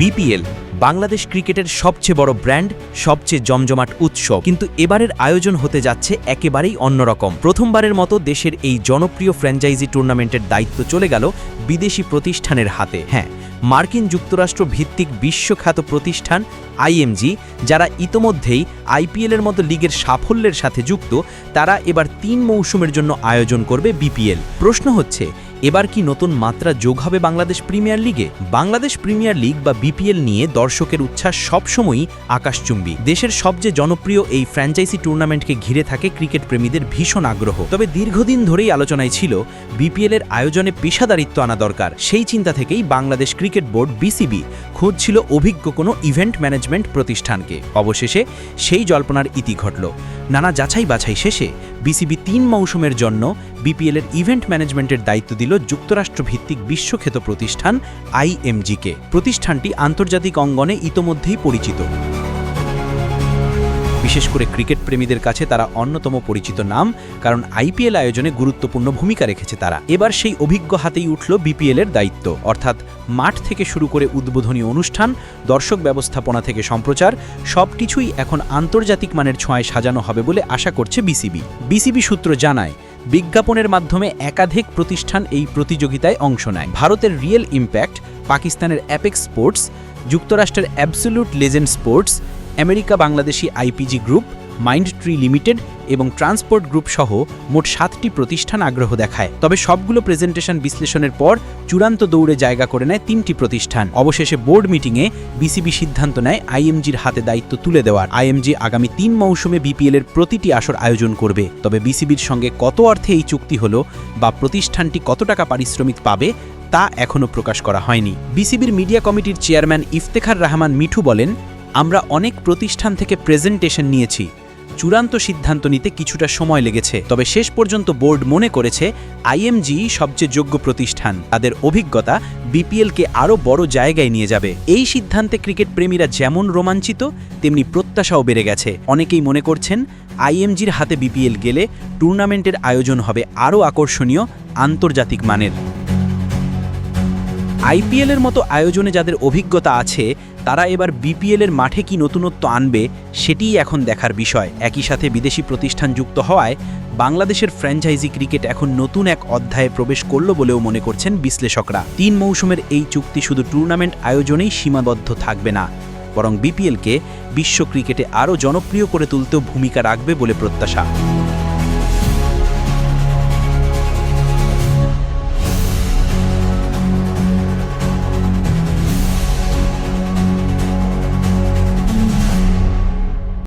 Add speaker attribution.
Speaker 1: BPL, Bangladesh ক্রিকেটের সবচেয়ে বড় ব্র্যান্ড, সবচেয়ে জমজমাট উৎসব। কিন্তু এবারের আয়োজন হতে যাচ্ছে একেবারেই অন্যরকম। প্রথমবারের মতো দেশের এই জনপ্রিয় ফ্র্যাঞ্চাইজি টুর্নামেন্টের দায়িত্ব চলে গেল বিদেশি প্রতিষ্ঠানের হাতে। হ্যাঁ মার্কিন যুক্তরাষ্ট্র ভিত্তিক বিশ্বখ্যাত প্রতিষ্ঠান আইএমজি, যারা ইতোমধ্যেই আইপিএলের মতো লিগের সাফল্যের সাথে যুক্ত, তারা এবার তিন মৌসুমের জন্য আয়োজন করবে বিপিএল। প্রশ্ন হচ্ছে এবার কি নতুন মাত্রা যোগ হবে বাংলাদেশ প্রিমিয়ার লিগে? বাংলাদেশ প্রিমিয়ার লিগ বা বিপিএল নিয়ে দর্শকের উচ্ছ্বাস সবসময়ই আকাশচুম্বী। দেশের সবচেয়ে জনপ্রিয় এই ফ্র্যাঞ্চাইজি টুর্নামেন্টকে ঘিরে থাকে ক্রিকেট প্রেমীদের ভীষণ আগ্রহ। তবে দীর্ঘদিন ধরেই আলোচনায় ছিল, বিপিএল এর আয়োজনে পেশাদারিত্ব আনা দরকার। সেই চিন্তা থেকেই বাংলাদেশ ক্রিকেট বোর্ড বিসিবি খুঁজছিল অভিজ্ঞ কোনো ইভেন্ট ম্যানেজমেন্ট প্রতিষ্ঠানকে। অবশেষে সেই জল্পনার ইতি ঘটল। নানা যাচাই বাছাই শেষে বিসিবি তিন মৌসুমের জন্য বিপিএলের ইভেন্ট ম্যানেজমেন্টের দায়িত্ব দিল যুক্তরাষ্ট্রভিত্তিক বিশ্বখ্যাত প্রতিষ্ঠান আইএমজিকে। প্রতিষ্ঠানটি আন্তর্জাতিক অঙ্গনে ইতোমধ্যেই পরিচিত। বিশেষ করে ক্রিকেট প্রেমীদের কাছে তারা অন্যতম পরিচিত নাম, কারণ আইপিএল আয়োজনে গুরুত্বপূর্ণ ভূমিকা রেখেছে তারা। এবার সেই অভিজ্ঞ হাতেই উঠল বিপিএল এর দায়িত্ব। অর্থাৎ মাঠ থেকে শুরু করে উদ্বোধনী অনুষ্ঠান, দর্শক ব্যবস্থাপনা থেকে সম্প্রচার, সবকিছুই এখন আন্তর্জাতিক মানের ছোঁয়ায় সাজানো হবে বলে আশা করছে বিসিবি বিসিবি সূত্র জানায়, বিজ্ঞাপনের মাধ্যমে একাধিক প্রতিষ্ঠান এই প্রতিযোগিতায় অংশ নেয়। ভারতের রিয়েল ইম্প্যাক্ট, পাকিস্তানের অ্যাপেক্স স্পোর্টস, যুক্তরাষ্ট্রের absolute legend sports America Bangladeshi IPG group, mind tree limited এবং ট্রান্সপোর্ট গ্রুপ সহ মোট সাতটি প্রতিষ্ঠান আগ্রহ দেখায়। তবে সবগুলো প্রেজেন্টেশন বিশ্লেষণের পর চূড়ান্ত দৌড়ে জায়গা করে নেয় তিনটি প্রতিষ্ঠান। অবশেষে বোর্ড মিটিংয়ে বিসিবি সিদ্ধান্ত নেয় আইএমজির হাতে দায়িত্ব তুলে দেওয়ার। আইএমজি আগামী তিন মৌসুমে বিপিএল এর প্রতিটি আসর আয়োজন করবে। তবে বিসিবির সঙ্গে কত অর্থে এই চুক্তি হলো বা প্রতিষ্ঠানটি কত টাকা পারিশ্রমিক পাবে তা এখনও প্রকাশ করা হয়নি। বিসিবির মিডিয়া কমিটির চেয়ারম্যান ইফতেখার রহমান মিঠু বলেন আমরা অনেক প্রতিষ্ঠান থেকে প্রেজেন্টেশন নিয়েছি। চূড়ান্ত সিদ্ধান্ত নিতে কিছুটা সময় লেগেছে, তবে শেষ পর্যন্ত বোর্ড মনে করেছে আইএমজি সবচেয়ে যোগ্য প্রতিষ্ঠান। তাদের অভিজ্ঞতা বিপিএলকে আরও বড় জায়গায় নিয়ে যাবে। এই সিদ্ধান্তে ক্রিকেট প্রেমীরা যেমন রোমাঞ্চিত, তেমনি প্রত্যাশাও বেড়ে গেছে। অনেকেই মনে করছেন আইএমজির হাতে বিপিএল গেলে টুর্নামেন্টের আয়োজন হবে আরও আকর্ষণীয়, আন্তর্জাতিক মানের। আইপিএলের মতো আয়োজনে যাদের অভিজ্ঞতা আছে, তারা এবার বিপিএলের মাঠে কি নতুনত্ব আনবে, সেটিই এখন দেখার বিষয়। একই সাথে বিদেশি প্রতিষ্ঠান যুক্ত হওয়ায় বাংলাদেশের ফ্র্যাঞ্চাইজি ক্রিকেট এখন নতুন এক অধ্যায়ে প্রবেশ করল বলেও মনে করছেন বিশ্লেষকরা। তিন মৌসুমের এই চুক্তি শুধু টুর্নামেন্ট আয়োজনেই সীমাবদ্ধ থাকবে না, বরং বিপিএলকে বিশ্ব ক্রিকেটে আরও জনপ্রিয় করে তুলতেও ভূমিকা রাখবে বলে প্রত্যাশা।